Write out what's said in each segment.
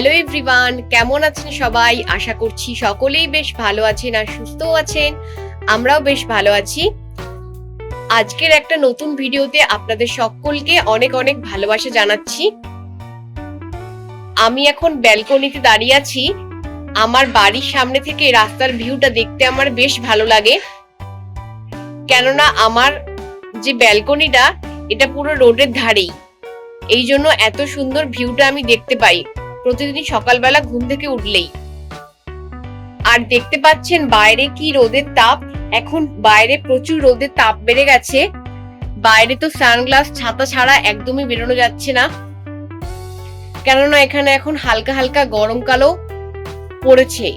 Hello everyone কেমন আছেন সবাই? আশা করছি সকলেই বেশ ভালো আছেন আর সুস্থও আছেন। আমরাও বেশ ভালো আছি। আজকের একটা নতুন ভিডিওতে আপনাদের সকলকে অনেক অনেক ভালোবাসা জানাচ্ছি। আমি এখন ব্যালকনিতে দাঁড়িয়ে আছি। আমার বাড়ির সামনে থেকে রাস্তার ভিউটা দেখতে আমার বেশ ভালো লাগে। কেননা আমার যে ব্যালকনিটা এটা পুরো রোডের ধারেই। এই জন্য এত সুন্দর ভিউটা আমি দেখতে পাই। প্রতিদিন সকালবেলা ঘুম থেকে উঠলেই। আর দেখতে পাচ্ছেন বাইরে কি রোদের তাপ? এখন বাইরে প্রচুর রোদের তাপ বেড়ে গেছে। বাইরে তো সানগ্লাস, ছাতা ছাড়া একদমই বেরোনো যাচ্ছে না। কেননা এখানে এখন হালকা হালকা গরমকালও পড়েছে।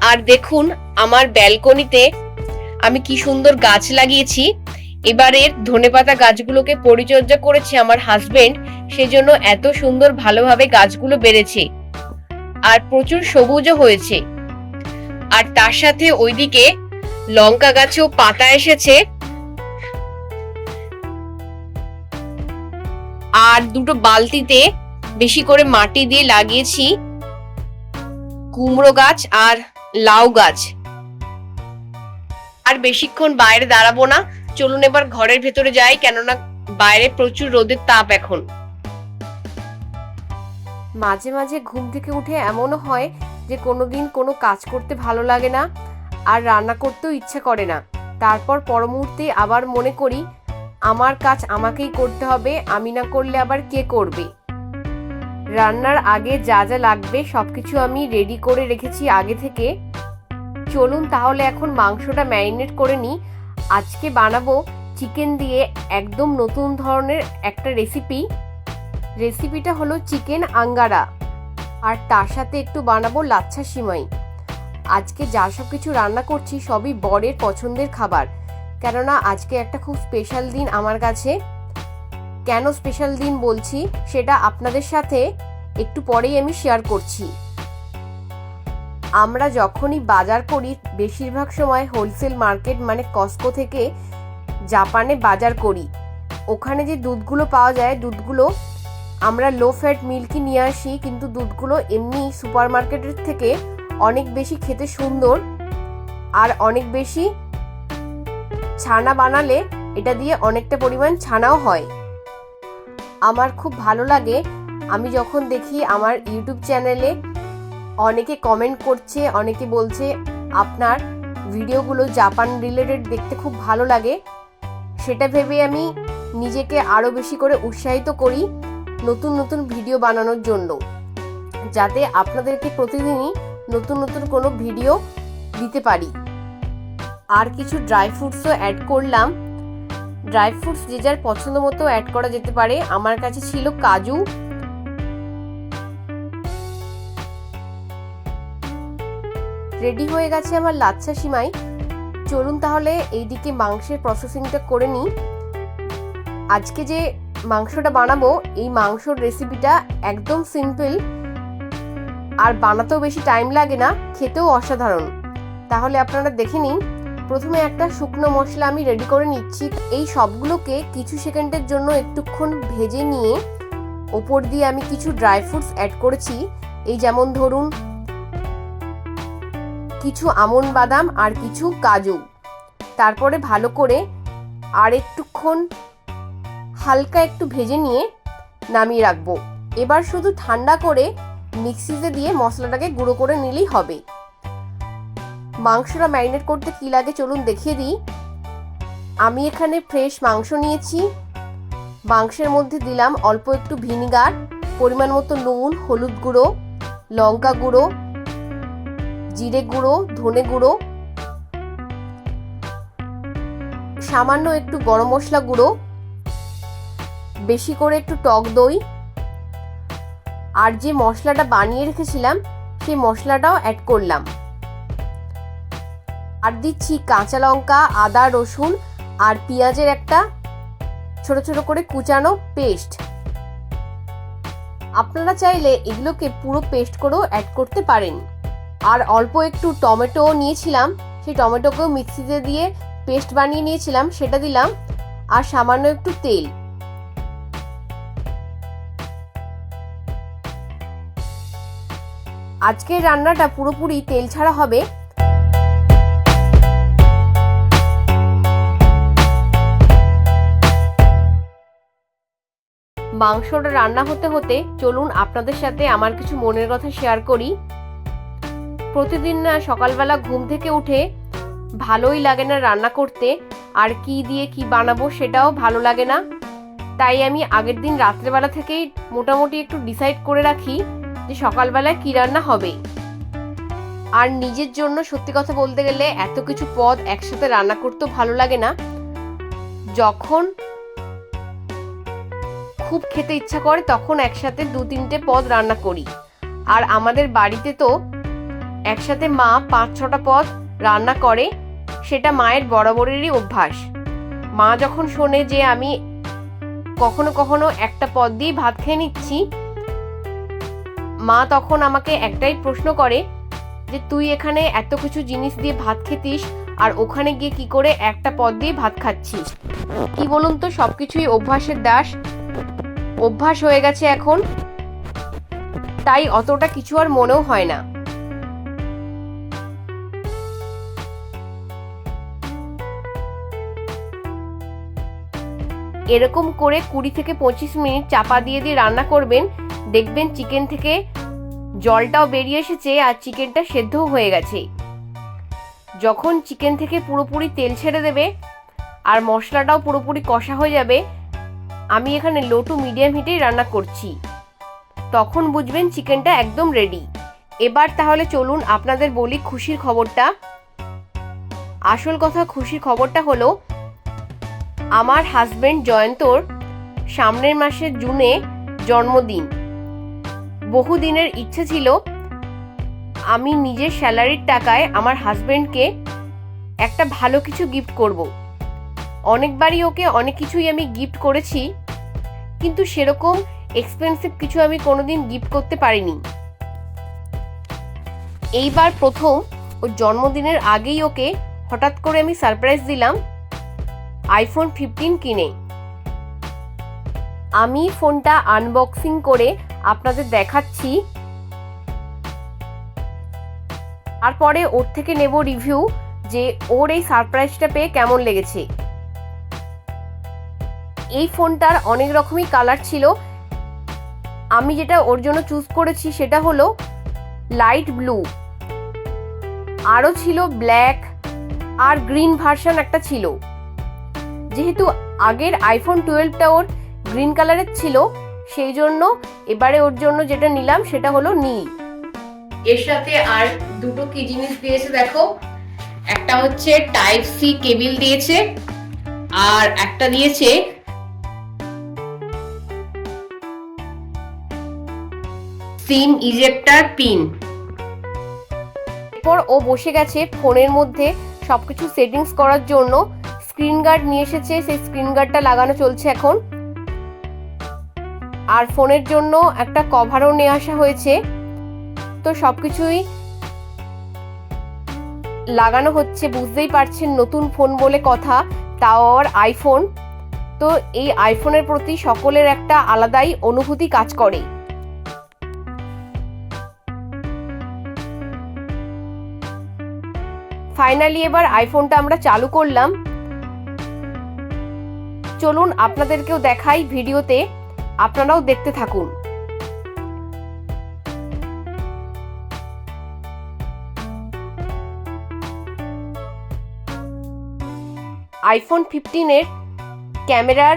আর দেখুন, আমার ব্যালকনিতে আমি কি সুন্দর গাছ লাগিয়েছি। এবারের ধনেপাতা গাছগুলোকে পরিচর্যা করেছে আমার হাজবেন্ড। সেজন্য এত সুন্দর ভালোভাবে গাছগুলো বেড়েছে। আর প্রচুর সবুজও হয়েছে। আর তার সাথে ওইদিকে লঙ্কা গাছেও পাতা এসেছে। আর দুটো বালতিতে বেশি করে মাটি দিয়ে লাগিয়েছি কুমড়ো গাছ আর লাউ গাছ। আর বেশিক্ষণ বাইরে দাঁড়াবো না। চলুন এবার ঘরের ভেতরে যাই, কেননা বাইরে প্রচুর রোদের তাপ এখন। মাঝে মাঝে ঘুম থেকে উঠে এমনও হয় যে কোনো দিন কোনো কাজ করতে ভালো লাগে না আর রান্না করতেও ইচ্ছে করে না। তারপর পরমুহূর্তে আবার মনে করি, আমার কাজ আমাকেই করতে হবে, আমি না করলে আবার কে করবে? রান্নার আগে যা যা লাগবে সব কিছু আমি রেডি করে রেখেছি আগে থেকে। চলুন তাহলে এখন মাংসটা ম্যারিনেট করে নিই। আজকে বানাবো চিকেন দিয়ে একদম নতুন ধরনের একটা রেসিপি রেসিপিটা হলো চিকেন আঙ্গারা। আর তার সাথে একটু বানাবো লাচ্ছা সিমাই। আজকে যা সব কিছু রান্না করছি সবই বরের পছন্দের খাবার। কেননা আজকে একটা খুব স্পেশাল দিন আমার কাছে। কেন স্পেশাল দিন বলছি সেটা আপনাদের সাথে একটু পরেই আমি শেয়ার করছি। আমরা যখনই বাজার করি, বেশিরভাগ সময় হোলসেল মার্কেট মানে কস্কো থেকে জাপানে বাজার করি। ওখানে যে দুধগুলো পাওয়া যায়, দুধগুলো আমরা লো ফ্যাট মিল্কই নিয়ে আসি, কিন্তু দুধগুলো এমনি সুপার মার্কেটের থেকে অনেক বেশি খেতে সুন্দর আর অনেক বেশি ছানা বানালে এটা দিয়ে অনেকটা পরিমাণ ছানাও হয়। আমার খুব ভালো লাগে। আমি যখন দেখি আমার ইউটিউব চ্যানেলে অনেকে কমেন্ট করছে, অনেকে বলছে, আপনার ভিডিওগুলো জাপান রিলেটেড দেখতে খুব ভালো লাগে। সেটা ভেবে আমি নিজেকে আরও বেশি করে উৎসাহিত করি। নতুন নতুন ভিডিও বানানোর জন্য, যাতে আপনাদেরকে প্রতিদিনই নতুন নতুন কোনো ভিডিও দিতে পারি। আর কিছু ড্রাই ফ্রুটসও অ্যাড করলাম। ড্রাই ফ্রুটস যে যার পছন্দ মতো অ্যাড করা যেতে পারে। আমার কাছে ছিল কাজু। রেডি হয়ে গেছে আমার লাচ্ছা সিমাই। চলুন তাহলে এইদিকে মাংসের প্রসেসিংটা করে নিই। আজকে যে মাংসটা বানাবো, এই মাংসর রেসিপিটা একদম সিম্পল আর বানাতেও বেশি টাইম লাগে না, খেতেও অসাধারণ। তাহলে আপনারা দেখে নিন, প্রথমে একটা শুকনো মশলা আমি রেডি করে নিচ্ছি। এই সবগুলোকে কিছু সেকেন্ডের জন্য একটুক্ষণ ভেজে নিয়ে ওপর দিয়ে আমি কিছু ড্রাই ফ্রুটস অ্যাড করেছি। এই যেমন ধরুন, কিছু আমন বাদাম আর কিছু কাজু। তারপরে ভালো করে আর একটুক্ষণ হালকা একটু ভেজে নিয়ে নামিয়ে রাখব। এবার শুধু ঠান্ডা করে মিক্সিতে দিয়ে মশলাটাকে গুঁড়ো করে নিলেই হবে। মাংসটা ম্যারিনেট করতে কী লাগে চলুন দেখিয়ে দিই। আমি এখানে ফ্রেশ মাংস নিয়েছি। মাংসের মধ্যে দিলাম অল্প একটু ভিনিগার, পরিমাণ মতো নুন, হলুদ গুঁড়ো, লঙ্কা গুঁড়ো, জিরে গুঁড়ো, ধনে গুঁড়ো, সামান্য একটু গরম মশলা গুঁড়ো বেশি করে একটু টক দই আর যে মশলাটা বানিয়ে রেখেছিলাম, সেই মশলাটাও অ্যাড করলাম। আর দিচ্ছি কাঁচা লঙ্কা, আদা, রসুন আর পেঁয়াজের একটা ছোট ছোট করে কুচানো পেস্ট আপনারা চাইলে এগুলোকে পুরো পেস্ট করেও অ্যাড করতে পারেন। আর অল্প একটু টমেটো নিয়েছিলাম, সেই টমেটোকেও মিক্সিতে দিয়ে পেস্ট বানিয়ে নিয়েছিলাম, সেটা দিলাম। আর সামান্য একটু তেল। আজকের রান্নাটা পুরোপুরি তেল ছাড়া হবে। মাংসটা রান্না হতে হতে চলুন আপনাদের সাথে আমার কিছু মনের কথা শেয়ার করি। প্রতিদিন না সকালবেলা ঘুম থেকে উঠে ভালোই লাগে না রান্না করতে। আর কি দিয়ে কি বানাবো সেটাও ভালো লাগে না। তাই আমি আগের দিন রাত্রেবেলা থেকেই মোটামুটি একটু ডিসাইড করে রাখি। যে সকালবেলায় কি রান্না হবে? আর নিজের জন্য সত্যি কথা বলতে গেলে এত কিছু পদ একসাথে রান্না করতেও ভালো লাগে না। যখন খুব খেতে ইচ্ছা করে, তখন একসাথে দু তিনটে পদ রান্না করি। আর আমাদের বাড়িতে তো একসাথে মা পাঁচ ছটা পদ রান্না করে, সেটা মায়ের বরাবরেরই অভ্যাস। মা যখন শোনে যে আমি কখনো কখনো একটা পদ দিয়ে ভাত খেয়ে নিচ্ছি মা তখন আমাকে একটাই প্রশ্ন করে যে, তুই এখানে এত কিছু জিনিস দিয়ে ভাত খেতিস আর ওখানে গিয়ে কি করে একটা পদ দিয়ে ভাত খাচ্ছিস? কি বলুন তো, সবকিছুই অভ্যাসের দাস। অভ্যাস হয়ে গেছে এখন। তাই অতটা কিছু আর মনেও হয় না। এরকম করে কুড়ি থেকে পঁচিশ মিনিট চাপা দিয়ে দিয়ে রান্না করবেন। দেখবেন চিকেন থেকে জলটাও বেরিয়ে এসেছে আর চিকেনটা সেদ্ধও হয়ে গেছে। যখন চিকেন থেকে পুরোপুরি তেল ছেড়ে দেবে আর মশলাটাও পুরোপুরি কষা হয়ে যাবে, আমি এখানে লো টু মিডিয়াম হিটেই রান্না করছি। তখন বুঝবেন চিকেনটা একদম রেডি এবার তাহলে চলুন আপনাদের বলি খুশির খবরটা। আসল কথা খুশির খবরটা হলো, আমার হাজবেন্ড জয়ন্তর সামনের মাসের জুনে জন্মদিন। বহুদিনের ইচ্ছে ছিল আমি নিজের স্যালারির টাকায় আমার হাজব্যান্ডকে একটা ভালো কিছু গিফট করব। অনেকবারই ওকে অনেক কিছুই আমি গিফট করেছি, কিন্তু সেরকম এক্সপেন্সিভ কিছু আমি কোনোদিন গিফট করতে পারিনি এইবার প্রথম ওর জন্মদিনের আগেই ওকে হঠাৎ করে আমি সারপ্রাইজ দিলাম আইফোন ফিফটিন কিনে আমি ফোনটা আনবক্সিং করে আপনাদের দেখাচ্ছি। তারপরে ওর থেকে নেব রিভিউ যে ওর এই সারপ্রাইজটা পেয়ে কেমন লেগেছে। এই ফোনটার অনেক রকমই কালার ছিল। আমি যেটা ওর জন্য চুজ করেছি সেটা হলো লাইট ব্লু আরও ছিল ব্ল্যাক আর গ্রিন ভার্সন একটা ছিল। যেহেতু আগের আইফোন টুয়েলভটা ওর গ্রিন কালারের ছিল সেই জন্য এবারে ওর জন্য যেটা নিলাম সেটা হলো নীল। এর সাথে আর দুটো কি জিনিস দিয়েছে দেখো? একটা হচ্ছে টাইপ সি কেবিল দিয়েছে আর একটা দিয়েছে সিম ইজেক্টার পিন। এরপর ও বসে গেছে ফোনের মধ্যে সবকিছু সেটিংস করার জন্য। স্ক্রিন গার্ড নিয়ে এসেছে সেই স্ক্রিন গার্ডটা লাগানো চলছে এখন। আর ফোনের জন্য একটা কভারও নিয়ে আসা হয়েছে। তো সব কিছুই লাগানো হচ্ছে, বুঝতেই পারছেন নতুন ফোন বলে কথা, তাও আর আইফোন তো এই আইফোনের প্রতি সকলের একটা আলাদাই অনুভূতি কাজ করে। ফাইনালি এবার আইফোনটা আমরা চালু করলাম। চলুন আপনাদেরকেও দেখাই ভিডিওতে। আপনারাও দেখতে থাকুন। আইফোন ফিফটিনের ক্যামেরার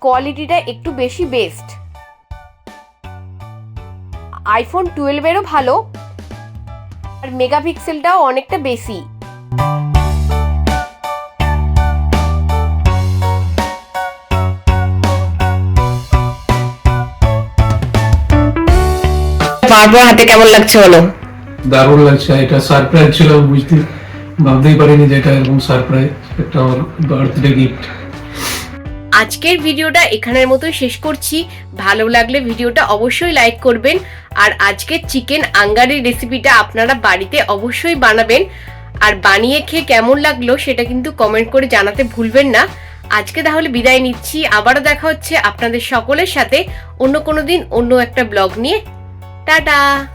কোয়ালিটিটা একটু বেশি বেস্ট আইফোন টুয়েলভেরও ভালো। আর মেগাপিক্সেলটাও অনেকটা বেশি। পারব হাতে কেমন লাগছে বলো? দারুণ লাগছে এটা সারপ্রাইজ ছিল বুঝতে ভাবতেই পারিনি যে এটা এরকম সারপ্রাইজ একটা আমার বার্থডে গিফট আজকের ভিডিওটা এখানের মতোই শেষ করছি। ভালো লাগলে ভিডিওটা অবশ্যই লাইক করবেন। আর আজকের চিকেন আঙ্গারির রেসিপিটা আপনারা বাড়িতে অবশ্যই বানাবেন। আর বানিয়ে খেয়ে কেমন লাগল সেটা কিন্তু কমেন্ট করে জানাতে ভুলবেন না। আজকে তাহলে বিদায় নিচ্ছি। আবারও দেখা হচ্ছে আপনাদের সকলের সাথে। অন্য কোনো দিন অন্য একটা ব্লগ নিয়ে। 哒哒。